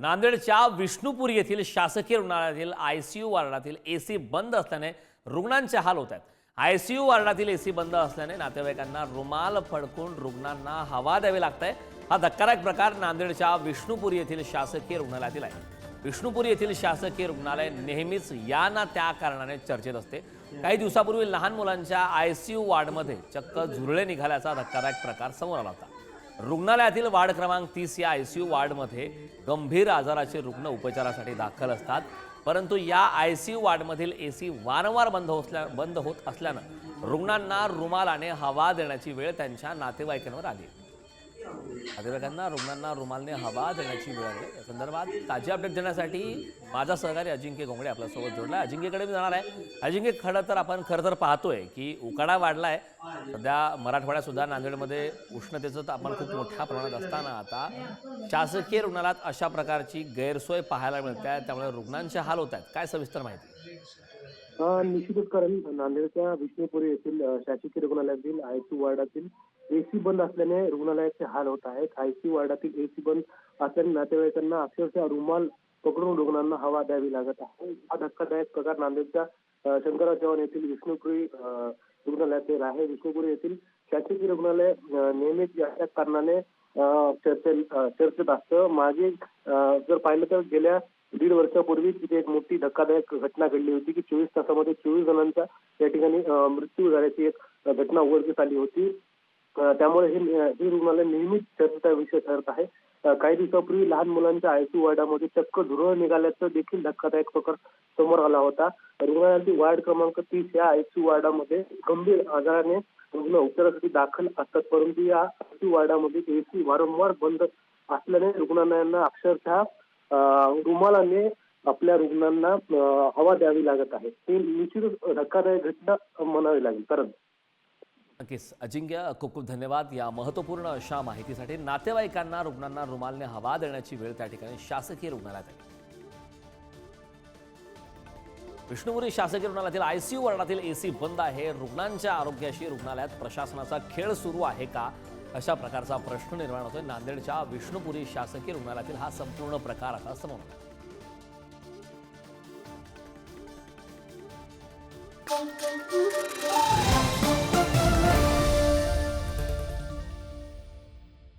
नांदेडच्या विष्णुपूर येथील शासकीय रुग्णालयातील आयसीयू वार्डातील एसी बंद असल्याने रुग्णांचे हाल होत आहेत. आयसीयू वार्डातील एसी बंद असल्याने नातेवाईकांना रुमाल फडकून रुग्णांना हवा द्यावी लागते हा धक्कादायक प्रकार नांदेडच्या विष्णुपूर येथील शासकीय रुग्णालयातील आहे. विष्णुपूर येथील शासकीय रुग्णालय नेहमीच या ना त्या कारणाने चर्चेत असते. काही दिवसापूर्वी लहान मुलांच्या आयसीयू वार्डमध्ये चक्क झुरळे निघाल्याचा धक्कादायक प्रकार समोर आला होता. रुग्णालयातील वार्ड क्रमांक तीस या आय सी यू वार्डमध्ये गंभीर आजाराचे रुग्ण उपचारासाठी दाखल असतात. परंतु या आय सी यू वार्डमधील ए सी वारंवार बंद असल्या बंद होत असल्यानं रुग्णांना रुमालाने हवा देण्याची वेळ त्यांच्या नातेवाईकांवर आली. नातेवाईकांना रुग्णांना रुमालने हवा देण्याची वेळ आहे या संदर्भात ताजी अपडेट देण्यासाठी माझा सहकारी अजिंक्य घोंगडे आपल्यासोबत जोडला अजिंक्यकडे मी जाणार आहे. अजिंक्य खरं तर आपण खरं तर पाहतोय की उकाडा वाढलाय. सध्या मराठवाड्यात सुद्धा नांदेडमध्ये उष्णतेचं तापमान खूप मोठ्या प्रमाणात असताना आता शासकीय रुग्णालयात अशा प्रकारची गैरसोय पाहायला मिळते. आहे त्यामुळे रुग्णांचे हाल होत आहेत. काय सविस्तर माहिती? निश्चितच कारण नांदेडच्या विष्णुपुरी येथील शासकीय रुग्णालयातील आयसीयू वार्डातील एसी बंद असल्याने रुग्णालयाचे हाल होत आहेत. आयसीयू वार्डातील एसी बंद असल्याने नातेवाईकांना अक्षरशः रुमाल पकडून रुग्णांना हवा द्यावी लागत आहे. हा धक्कादायक प्रकार नांदेडच्या शंकरराव चव्हाण येथील विष्णुपुरी रुग्णालयातील आहे. विष्णुपुरी येथील शासकीय रुग्णालय नेहमीच या कारणाने चर्चेत असतं. मागे जर पाहिलं तर गेल्या दीड वर्षापूर्वी तिथे एक मोठी धक्कादायक घटना घडली होती की चोवीस तासामध्ये चोवीस जणांचा या ठिकाणी मृत्यू झाल्याची एक घटना उघडकीस आली होती. त्यामुळे हे हे रुग्णालय नेहमीच चर्चेचा विषय ठरत आहे. काही दिवसापूर्वी लहान मुलांच्या आयसीयू वार्डामध्ये चक्क धुरळ निघाल्याचं देखील धक्कादायक प्रकार समोर आला होता. रुग्णालयातील वार्ड क्रमांक तीस या आयसीयू वार्डामध्ये गंभीर आजाराने रुग्ण उपचारासाठी दाखल असतात परंतु या आयसीयू वार्डामध्ये एसी वारंवार बंद असल्याने रुग्णालयांना अक्षरशः रुमालाने आपल्या रुग्णांना हवा द्यावी लागत आहे. ही निश्चितच धक्कादायक घटना म्हणावी लागेल. कारण. नक्कीच. अजिंक्य खूप खूप धन्यवाद. या महत्त्वपूर्ण अशा माहितीसाठी नातेवाईकांना रुग्णांना रुमालने हवा देण्याची वेळ त्या ठिकाणी शासकीय रुग्णालयात आहे. विष्णुपुरी शासकीय रुग्णालयातील आयसीयू वार्डातील एसी बंद आहे. रुग्णांच्या आरोग्याशी रुग्णालयात प्रशासनाचा खेळ सुरू आहे का? अशा प्रकारचा प्रश्न निर्माण होतोय नांदेडच्या विष्णुपुरी शासकीय रुग्णालयातील हा संपूर्ण प्रकार आता समोर आला.